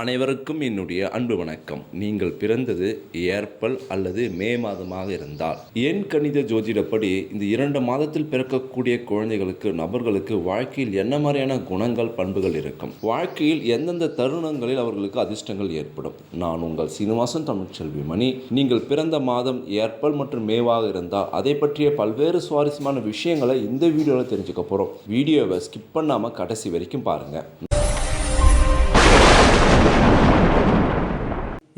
அனைவருக்கும் என்னுடைய அன்பு வணக்கம். நீங்கள் பிறந்தது ஏப்ரல் அல்லது மே மாதமாக இருந்தால். என் கணித ஜோதிடப்படி இந்த இரண்டு மாதத்தில் பிறக்கக்கூடிய குழந்தைகளுக்கு நபர்களுக்கு வாழ்க்கையில் என்ன மாதிரியான குணங்கள் பண்புகள் இருக்கும்? வாழ்க்கையில் எந்தெந்த தருணங்களில் அவர்களுக்கு அதிர்ஷ்டங்கள் ஏற்படும்? நான் உங்கள் சீனிவாசன் தமிழ்ச்செல்வி மணி. நீங்கள் பிறந்த மாதம் ஏப்ரல் மற்றும் மேவாக இருந்தால் அதை பற்றிய பல்வேறு சுவாரஸ்யமான விஷயங்களை இந்த வீடியோவில் தெரிஞ்சுக்க போகிறோம் வீடியோவை ஸ்கிப் பண்ணாமல் கடைசி வரைக்கும் பாருங்கள்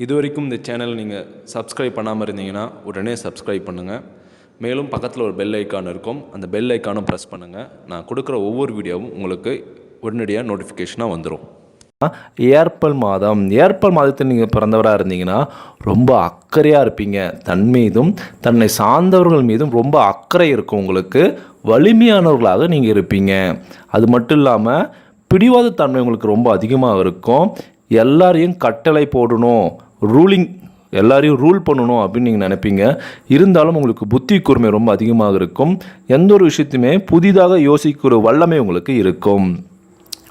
இது வரைக்கும் இந்த சேனல் நீங்கள் சப்ஸ்கிரைப் பண்ணாமல் இருந்தீங்கன்னா உடனே சப்ஸ்கிரைப் பண்ணுங்கள் மேலும் பக்கத்தில் ஒரு பெல் ஐக்கான் இருக்கும். அந்த பெல் ஐக்கானும் ப்ரெஸ் பண்ணுங்கள் நான் கொடுக்குற ஒவ்வொரு வீடியோவும் உங்களுக்கு உடனடியாக நோட்டிஃபிகேஷனாக வந்துடும் ஏற்பல் மாதம். ஏற்பல் மாதத்தில் நீங்கள் பிறந்தவராக இருந்தீங்கன்னா ரொம்ப அக்கறையாக இருப்பீங்க. தன் மீதும் தன்னை சார்ந்தவர்கள் மீதும் ரொம்ப அக்கறை இருக்கும் உங்களுக்கு. வலிமையானவர்களாக நீங்கள் இருப்பீங்க. அது மட்டும் இல்லாமல் பிடிவாத தன்மை உங்களுக்கு ரொம்ப அதிகமாக இருக்கும். எல்லாரையும் கட்டளை போடணும். ரூலிங் எல்லாரையும் ரூல் பண்ணணும் அப்படின்னு நீங்கள் நினைப்பீங்க. இருந்தாலும் உங்களுக்கு புத்தி கூர்மை ரொம்ப அதிகமாக இருக்கும். எந்த ஒரு விஷயத்தையுமே புதிதாக யோசிக்கிற வல்லமை உங்களுக்கு இருக்கும்.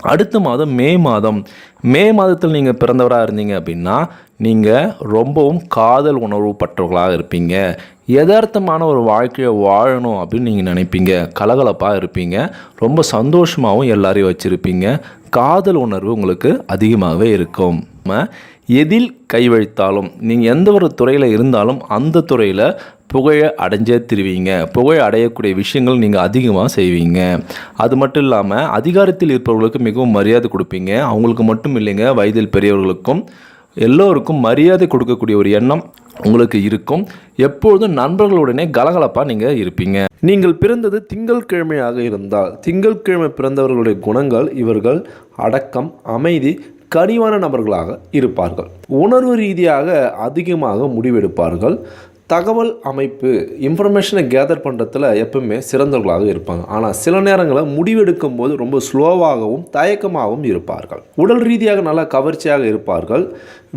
அடுத்த மாதம் மே மாதம் மே மாதத்தில் நீங்கள் பிறந்தவராக இருந்தீங்க அப்படின்னா நீங்கள் ரொம்பவும் காதல் உணர்வு பற்றவர்களாக இருப்பீங்க. யதார்த்தமான ஒரு வாழ்க்கையை வாழணும் அப்படின்னு நீங்கள் நினைப்பீங்க. கலகலப்பாக இருப்பீங்க. ரொம்ப சந்தோஷமாகவும் எல்லாரையும் வச்சுருப்பீங்க. காதல் உணர்வு உங்களுக்கு அதிகமாகவே இருக்கும். எதில் கைவழித்தாலும் நீங்கள் எந்த ஒரு துறையில் இருந்தாலும் அந்த துறையில் புகழ அடைஞ்சே திருவீங்க. புகழ அடையக்கூடிய விஷயங்கள் நீங்கள் அதிகமாக செய்வீங்க. அது மட்டும் இல்லாமல் அதிகாரத்தில் இருப்பவர்களுக்கு மிகவும் மரியாதை கொடுப்பீங்க. அவங்களுக்கு மட்டும் இல்லைங்க வயதில் பெரியவர்களுக்கும் எல்லோருக்கும் மரியாதை கொடுக்கக்கூடிய ஒரு எண்ணம் உங்களுக்கு இருக்கும். எப்பொழுதும் நண்பர்களுடனே கலகலப்பாக நீங்கள் இருப்பீங்க. நீங்கள் பிறந்தது திங்கட்கிழமையாக இருந்தால் திங்கட்கிழமை பிறந்தவர்களுடைய குணங்கள் இவர்கள் அடக்கம் அமைதி கனிவான நபர்களாக இருப்பார்கள். உணர்வு ரீதியாக அதிகமாக முடிவெடுப்பார்கள். தகவல் அமைப்பு இன்ஃபர்மேஷனை கேதர் பண்ணுறதுல எப்பவுமே சிறந்தவர்களாக இருப்பாங்க. ஆனால் சில நேரங்களில் முடிவெடுக்கும் போது ரொம்ப ஸ்லோவாகவும் தயக்கமாகவும் இருப்பார்கள். உடல் ரீதியாக நல்லா கவர்ச்சியாக இருப்பார்கள்.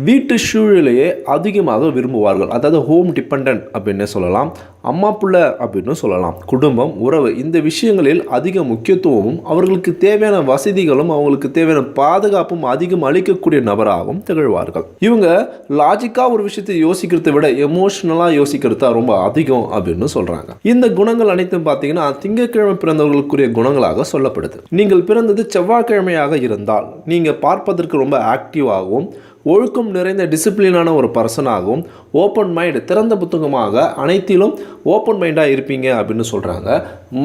வீட்டு சூழலையே அதிகமாக விரும்புவார்கள். அதாவது ஹோம் டிபெண்ட் அப்படின்னு சொல்லலாம். அம்மா பிள்ளை அப்படின்னு சொல்லலாம். குடும்பம் உறவு இந்த விஷயங்களில் அதிக முக்கியத்துவமும் அவர்களுக்கு தேவையான வசதிகளும் அவங்களுக்கு தேவையான பாதுகாப்பும் அதிகம் அளிக்கக்கூடிய நபராகவும் திகழ்வார்கள். இவங்க லாஜிக்காக ஒரு விஷயத்தை யோசிக்கிறதை விட எமோஷ்னலாக யோசிக்கிறது ரொம்ப அதிகம் அப்படின்னு சொல்கிறாங்க இந்த குணங்கள் அனைத்தும் பார்த்தீங்கன்னா திங்கட்கிழமை பிறந்தவர்களுக்குரிய குணங்களாக சொல்லப்படுது. நீங்கள் பிறந்தது செவ்வாய்க்கிழமையாக இருந்தால் நீங்கள் பார்ப்பதற்கு ரொம்ப ஆக்டிவாகவும் ஒழுக்கம் நிறைந்த டிசிப்ளினான ஒரு பர்சனாகவும் ஓப்பன் மைண்ட் திறந்த புத்தகமாக அனைத்திலும் ஓப்பன் மைண்டாக இருப்பீங்க அப்படின்னு சொல்கிறாங்க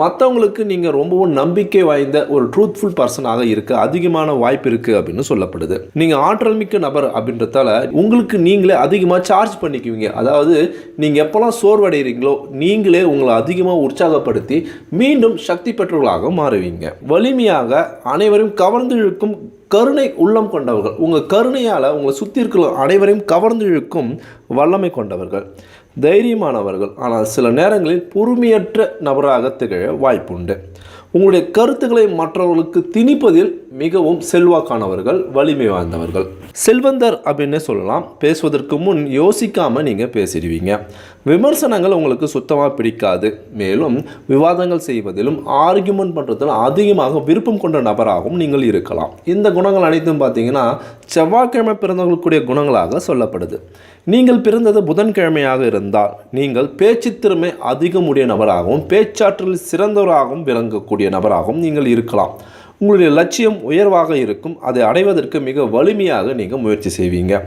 மற்றவங்களுக்கு நீங்கள் ரொம்பவும் நம்பிக்கை வாய்ந்த ஒரு ட்ரூத்ஃபுல் பர்சனாக இருக்க அதிகமான வாய்ப்பு இருக்குது அப்படின்னு சொல்லப்படுது. நீங்கள் ஆற்றல் மிக்க நபர் அப்படின்றதால உங்களுக்கு நீங்களே அதிகமாக சார்ஜ் பண்ணிக்குவீங்க. அதாவது நீங்கள் எப்போல்லாம் சோர்வடைகிறீங்களோ நீங்களே உங்களை அதிகமாக உற்சாகப்படுத்தி மீண்டும் சக்தி பெற்றவர்களாக மாறுவீங்க. வலிமையாக அனைவரும் கவர்ந்து இழுக்கும் கருணை உள்ளம் கொண்டவர்கள். உங்கள் கருணையால் உங்களை சுற்றி இருக்கிற அனைவரையும் கவர்ந்து இழுக்கும் வல்லமை கொண்டவர்கள். தைரியமானவர்கள். ஆனால் சில நேரங்களில் பொறுமையற்ற நபராக திகழ வாய்ப்புண்டு உங்களுடைய கருத்துக்களை மற்றவர்களுக்கு திணிப்பதில் மிகவும் செல்வாக்கானவர்கள் வலிமை வாய்ந்தவர்கள். செல்வந்தர் அப்படின்னு சொல்லலாம். பேசுவதற்கு முன் யோசிக்காமல் நீங்கள் பேசிடுவீங்க. விமர்சனங்கள் உங்களுக்கு சுத்தமாக பிடிக்காது. மேலும் விவாதங்கள் செய்வதிலும் ஆர்கியூமெண்ட் பண்ணுறதிலும் அதிகமாக விருப்பம் கொண்ட நபராகவும் நீங்கள் இருக்கலாம். இந்த குணங்கள் அனைத்தும் பார்த்தீங்கன்னா செவ்வாய்க்கிழமை பிறந்தவர்களுக்குரிய குணங்களாக சொல்லப்படுது. நீங்கள் பிறந்தது புதன்கிழமையாக இருந்தால் நீங்கள் பேச்சு திறமை அதிகமுடைய நபராகவும் பேச்சாற்றலில் சிறந்தவராகவும் விளங்கக்கூடிய நபராகவும் நீங்கள் இருக்கலாம். உங்களுடைய லட்சியம் உயர்வாக இருக்கும். அதை அடைவதற்கு மிக வலிமையாக நீங்கள் முயற்சி செய்வீங்க.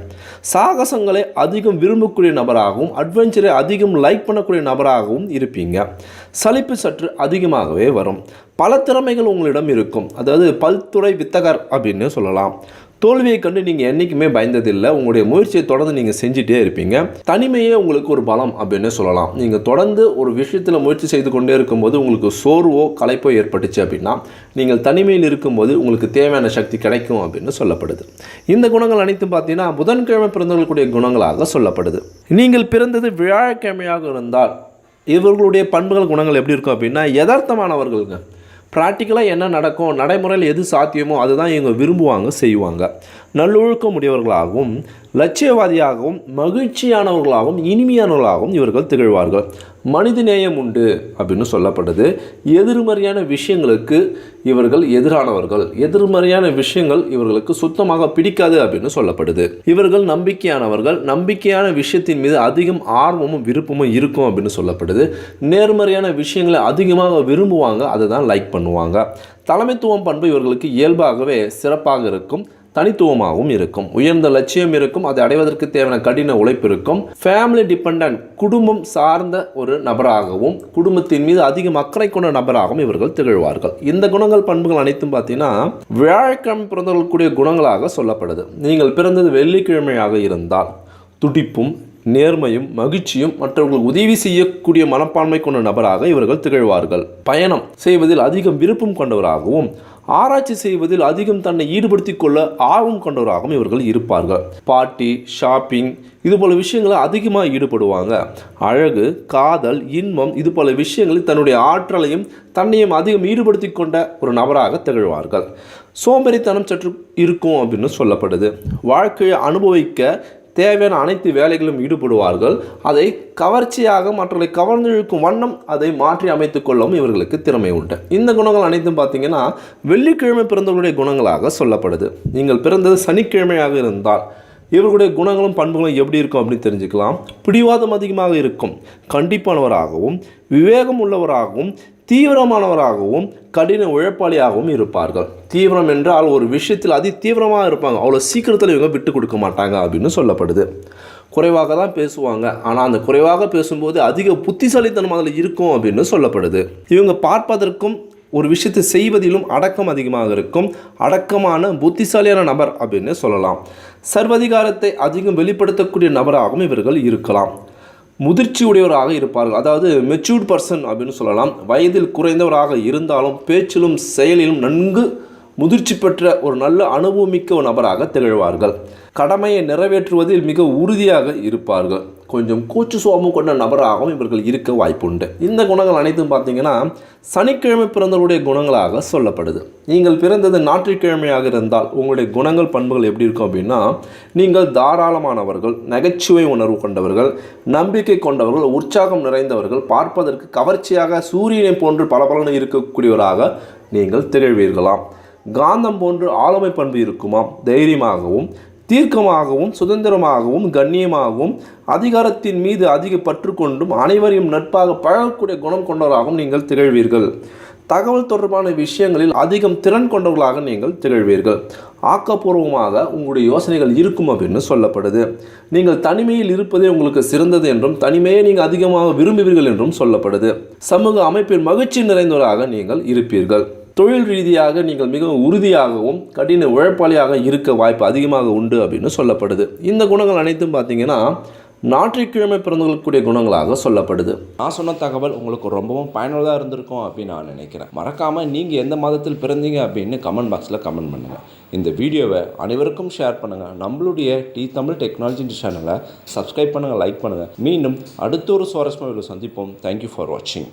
சாகசங்களை அதிகம் விரும்பக்கூடிய நபராகவும் அட்வென்ச்சரை அதிகம் லைக் பண்ணக்கூடிய நபராகவும் இருப்பீங்க. சலிப்பு சற்று அதிகமாகவே வரும். பல திறமைகள் உங்களிடம் இருக்கும். அதாவது பல்துறை வித்தகர் அப்படின்னு சொல்லலாம். தோல்வியை கண்டு நீங்கள் என்றைக்குமே பயந்ததில்லை. உங்களுடைய முயற்சியை தொடர்ந்து நீங்கள் செஞ்சுட்டே இருப்பீங்க. தனிமையே உங்களுக்கு ஒரு பலம் அப்படின்னு சொல்லலாம். நீங்கள் தொடர்ந்து ஒரு விஷயத்தில் முயற்சி செய்து கொண்டே இருக்கும்போது உங்களுக்கு சோர்வோ களைப்போ ஏற்பட்டுச்சு அப்படின்னா நீங்கள் தனிமையில் இருக்கும்போது உங்களுக்கு தேவையான சக்தி கிடைக்கும் அப்படின்னு சொல்லப்படுது. இந்த குணங்கள் அனைத்தும் பார்த்தீங்கன்னா புதன்கிழமை பிறந்தவர்களுடைய குணங்களாக சொல்லப்படுது. நீங்கள் பிறந்தது வியாழக்கிழமையாக இருந்தால் இவர்களுடைய பண்புகள் குணங்கள் எப்படி இருக்கும் அப்படின்னா யதார்த்தமானவர்களுங்க. ப்ராக்டிக்கலாக என்ன நடக்கும்? நடைமுறையில் எது சாத்தியமோ அதுதான் இவங்க விரும்புவாங்க செய்வாங்க. நல்லொழுக்கம் உடையவர்களாகவும் லட்சியவாதியாகவும் மகிழ்ச்சியானவர்களாகவும் இனிமையானவர்களாகவும் இவர்கள் திகழ்வார்கள். மனிதநேயம் உண்டு அப்படின்னு சொல்லப்படுது. எதிர்மறையான விஷயங்களுக்கு இவர்கள் எதிரானவர்கள். எதிர்மறையான விஷயங்கள் இவர்களுக்கு சுத்தமாக பிடிக்காது அப்படின்னு சொல்லப்படுது. இவர்கள் நம்பிக்கையானவர்கள். நம்பிக்கையான விஷயத்தின் மீது அதிகம் ஆர்வமும் விருப்பமும் இருக்கும் அப்படின்னு சொல்லப்படுது. நேர்மறையான விஷயங்களை அதிகமாக விரும்புவாங்க அதை தான் லைக் பண்ணுவாங்க. தலைமைத்துவம் பண்பு இவர்களுக்கு இயல்பாகவே சிறப்பாக இருக்கும். தனித்துவமாகவும் இருக்கும். உயர்ந்த லட்சியம் இருக்கும். அதை அடைவதற்கு தேவையான கடின உழைப்பு இருக்கும். ஃபேமிலி டிபெண்டன்ட் குடும்பம் சார்ந்த ஒரு நபராகவும் குடும்பத்தின் மீது அதிகம் அக்கறை கொண்ட நபராகவும் இவர்கள் திகழ்வார்கள். இந்த குணங்கள் பண்புகள் அனைத்தும் பார்த்தீங்கன்னா வியாழக்கிழமை பிறந்தவர்களுக்குரிய குணங்களாக சொல்லப்படுது. நீங்கள் பிறந்தது வெள்ளிக்கிழமையாக இருந்தால் துடிப்பும் நேர்மையும் மகிழ்ச்சியும் மற்றவர்கள் உதவி செய்யக்கூடிய மனப்பான்மை கொண்ட நபராக இவர்கள் திகழ்வார்கள். பயணம் செய்வதில் அதிகம் விருப்பம் கொண்டவராகவும் ஆராய்ச்சி செய்வதில் அதிகம் தன்னை ஈடுபடுத்திக் கொள்ள ஆர்வம் கொண்டவராகவும் இவர்கள் இருப்பார்கள். பார்ட்டி ஷாப்பிங் இது போல விஷயங்களை அதிகமாக ஈடுபடுவாங்க. அழகு காதல் இன்பம் இது போல விஷயங்களில் தன்னுடைய ஆற்றலையும் தன்னையும் அதிகம் ஈடுபடுத்தி கொண்ட ஒரு நபராக திகழ்வார்கள். சோம்பேறித்தனம் சற்று இருக்கும் அப்படின்னு சொல்லப்படுது. வாழ்க்கையை அனுபவிக்க தேவையான அனைத்து வேலைகளும் ஈடுபடுவார்கள். அதை கவர்ச்சியாக மற்றவர்களை கவர்ந்திழுக்கும் வண்ணம் அதை மாற்றி அமைத்து கொள்ளவும் இவர்களுக்கு திறமை உண்டு. இந்த குணங்கள் அனைத்தும் பார்த்தீங்கன்னா வெள்ளிக்கிழமை பிறந்தவர்களுடைய குணங்களாக சொல்லப்படுது. நீங்கள் பிறந்தது சனிக்கிழமையாக இருந்தால் இவர்களுடைய குணங்களும் பண்புகளும் எப்படி இருக்கும் அப்படின்னு தெரிஞ்சுக்கலாம். பிடிவாதம் அதிகமாக இருக்கும். கண்டிப்பானவராகவும் விவேகம் உள்ளவராகவும் தீவிரமானவராகவும் கடின உழைப்பாளியாகவும் இருப்பார்கள். தீவிரம் என்றால் ஒரு விஷயத்தில் அதி தீவிரமாக இருப்பாங்க. அவ்வளோ சீக்கிரத்தில் இவங்க விட்டு கொடுக்க மாட்டாங்க அப்படின்னு சொல்லப்படுது. குறைவாக தான் பேசுவாங்க. ஆனால் அந்த குறைவாக பேசும்போது அதிக புத்திசாலித்தனம் அதில் இருக்கும் அப்படின்னு சொல்லப்படுது. இவங்க பார்ப்பதற்கும் ஒரு விஷயத்தை செய்வதிலும் அடக்கம் அதிகமாக இருக்கும். அடக்கமான புத்திசாலியான நபர் அப்படின்னு சொல்லலாம். சர்வதிகாரத்தை அதிகம் வெளிப்படுத்தக்கூடிய நபராகவும் இவர்கள் இருக்கலாம். முதிர்ச்சி உடையவராக இருப்பார்கள். அதாவது மெச்சூர்ட் பர்சன் அப்படின்னு சொல்லலாம். வயதில் குறைந்தவராக இருந்தாலும் பேச்சிலும் செயலிலும் நன்கு முதிர்ச்சி பெற்ற ஒரு நல்ல அனுபவமிக்க ஒரு நபராக திகழ்வார்கள். கடமையை நிறைவேற்றுவதில் மிக உறுதியாக இருப்பார்கள். கொஞ்சம் கூச்சு சுவாபம் கொண்ட நபராகவும் இவர்கள் இருக்க வாய்ப்புண்டு. இந்த குணங்கள் அனைத்தும் பார்த்தீங்கன்னா சனிக்கிழமை பிறந்தவருடைய குணங்களாக சொல்லப்படுது. நீங்கள் பிறந்தது ஞாயிற்றுக்கிழமையாக இருந்தால் உங்களுடைய குணங்கள் பண்புகள் எப்படி இருக்கும் அப்படின்னா நீங்கள் தாராளமானவர்கள் நகைச்சுவை உணர்வு கொண்டவர்கள் நம்பிக்கை கொண்டவர்கள் உற்சாகம் நிறைந்தவர்கள் பார்ப்பதற்கு கவர்ச்சியாக சூரியனை போன்று பளபளன்னு இருக்கக்கூடியவராக நீங்கள் திகழ்வீர்களாம். காந்தம் போன்று ஆளுமை பண்பு இருக்குமாம். தைரியமாகவும் தீர்க்கமாகவும் சுதந்திரமாகவும் கண்ணியமாகவும் அதிகாரத்தின் மீது அதிக பற்றுக்கொண்டும் அனைவரையும் நட்பாக பழகக்கூடிய குணம் கொண்டவராகவும் நீங்கள் திகழ்வீர்கள். தகவல் தொடர்பான விஷயங்களில் அதிகம் திறன் கொண்டவர்களாக நீங்கள் திகழ்வீர்கள். ஆக்கப்பூர்வமாக உங்களுடைய யோசனைகள் இருக்கும் அப்படின்னு சொல்லப்படுது. நீங்கள் தனிமையில் இருப்பதே உங்களுக்கு சிறந்தது என்றும் தனிமையை நீங்கள் அதிகமாக விரும்புவீர்கள் என்றும் சொல்லப்படுது. சமூக அமைப்பின் மகிழ்ச்சி நிறைந்தவராக நீங்கள் இருப்பீர்கள். தொழில் ரீதியாக நீங்கள் மிகவும் உறுதியாகவும் கடின உழைப்பாளியாக இருக்க வாய்ப்பு அதிகமாக உண்டு அப்படின்னு சொல்லப்படுது. இந்த குணங்கள் அனைத்தும் பார்த்தீங்கன்னா ஞாயிற்றுக்கிழமை பிறந்தவர்களுக்குரிய குணங்களாக சொல்லப்படுது. நான் சொன்ன தகவல் உங்களுக்கு ரொம்பவும் பயனுள்ளதாக இருந்திருக்கும் அப்படின்னு நான் நினைக்கிறேன். மறக்காமல் நீங்கள் எந்த மாதத்தில் பிறந்தீங்க அப்படின்னு கமெண்ட் பாக்ஸில் கமெண்ட் பண்ணுங்கள் இந்த வீடியோவை அனைவருக்கும் ஷேர் பண்ணுங்கள் நம்மளுடைய டி தமிழ் டெக்னாலஜி சேனலை சப்ஸ்கிரைப் பண்ணுங்கள் லைக் பண்ணுங்கள் மீண்டும் அடுத்த ஒரு சுவாரஸ்யமாக சந்திப்போம். தேங்க்யூ ஃபார் வாட்சிங்